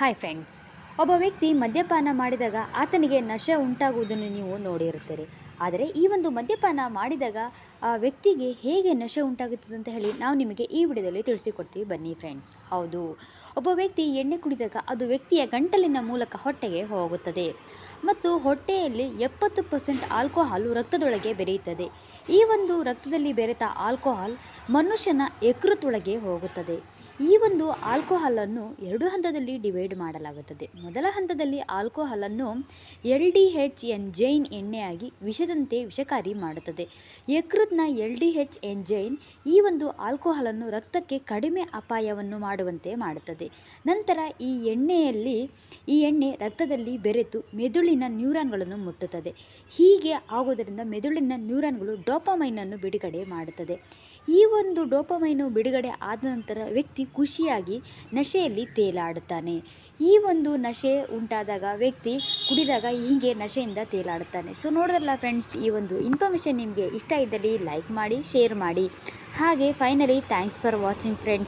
Hi friends ಒಬ್ಬ ವ್ಯಕ್ತಿ ಮದ್ಯಪಾನ ಮಾಡಿದಾಗ ಆತನಿಗೆ ನಶೆ ಉಂಟಾಗುವುದನ್ನು ನೀವು ನೋಡಿರುತ್ತೀರಿ. ಆದರೆ ಈ ಒಂದು ಮದ್ಯಪಾನ ಮಾಡಿದಾಗ ಆ ವ್ಯಕ್ತಿಗೆ ಹೇಗೆ ನಶೆ ಉಂಟಾಗುತ್ತದೆ ಅಂತ ಹೇಳಿ ನಾವು ನಿಮಗೆ ಈ ವಿಡಿಯೋದಲ್ಲಿ ತಿಳಿಸಿಕೊಡ್ತೀವಿ. ಬನ್ನಿ ಫ್ರೆಂಡ್ಸ್ ಹೌದು. ಒಬ್ಬ ವ್ಯಕ್ತಿ ಎಣ್ಣೆ ಕುಡಿದಾಗ ಅದು ವ್ಯಕ್ತಿಯ ಗಂಟಲಿನ ಮೂಲಕ ಹೊಟ್ಟೆಗೆ ಹೋಗುತ್ತದೆ. ಮತ್ತು ಹೊಟ್ಟೆಯಲ್ಲಿ ಎಪ್ಪತ್ತು ಪರ್ಸೆಂಟ್ ಆಲ್ಕೋಹಾಲು ರಕ್ತದೊಳಗೆ ಬೆರೆಯುತ್ತದೆ. ಈ ಒಂದು ರಕ್ತದಲ್ಲಿ ಬೆರೆತ ಆಲ್ಕೋಹಾಲ್ ಮನುಷ್ಯನ ಯಕೃತೊಳಗೆ ಹೋಗುತ್ತದೆ. ಈ ಒಂದು ಆಲ್ಕೋಹಾಲನ್ನು ಎರಡು ಹಂತದಲ್ಲಿ ಡಿವೈಡ್ ಮಾಡಲಾಗುತ್ತದೆ. ಮೊದಲ ಹಂತದಲ್ಲಿ ಆಲ್ಕೋಹಾಲನ್ನು ಎಲ್ ಡಿ ಹೆಚ್ ಜೈನ್ ಎಣ್ಣೆಯಾಗಿ ವಿಷದಂತೆ ವಿಷಕಾರಿ ಮಾಡುತ್ತದೆ. ಯಕೃತ್ನ ಎಲ್ ಡಿ ಹೆಚ್ ಎಂಜೈನ್ ಈ ಒಂದು ಆಲ್ಕೋಹಾಲನ್ನು ರಕ್ತಕ್ಕೆ ಕಡಿಮೆ ಅಪಾಯವನ್ನು ಮಾಡುವಂತೆ ಮಾಡುತ್ತದೆ. ನಂತರ ಈ ಎಣ್ಣೆಯಲ್ಲಿ, ಈ ಎಣ್ಣೆ ರಕ್ತದಲ್ಲಿ ಬೆರೆತು ಮೆದುಳಿನ ನ್ಯೂರಾನ್ಗಳನ್ನು ಮುಟ್ಟುತ್ತದೆ. ಹೀಗೆ ಆಗುವುದರಿಂದ ಮೆದುಳಿನ ನ್ಯೂರಾನ್ಗಳು ಡೋಪಮೈನನ್ನು ಬಿಡುಗಡೆ ಮಾಡುತ್ತದೆ. ಈ ಒಂದು ಡೋಪಮೈನು ಬಿಡುಗಡೆ ಆದ ನಂತರ ವ್ಯಕ್ತಿ ಖುಷಿಯಾಗಿ ನಶೆಯಲ್ಲಿ ತೇಲಾಡುತ್ತಾನೆ. ಈ ಒಂದು ನಶೆ ಉಂಟಾದಾಗ ವ್ಯಕ್ತಿ ಕುಡಿದಾಗ ಹೀಗೆ ನಶೆಯಿಂದ ತೇಲಾಡುತ್ತಾನೆ. ಸೊ ನೋಡಿದ್ರಲ್ಲ ಫ್ರೆಂಡ್ಸ್ ಈ ಒಂದು ಇನ್ಫಾರ್ಮೇಷನ್ ನಿಮಗೆ ಇಷ್ಟ ಇದ್ದಲ್ಲಿ ಲೈಕ್ ಮಾಡಿ ಶೇರ್ ಮಾಡಿ. ಹಾಗೆ finally thanks for watching friends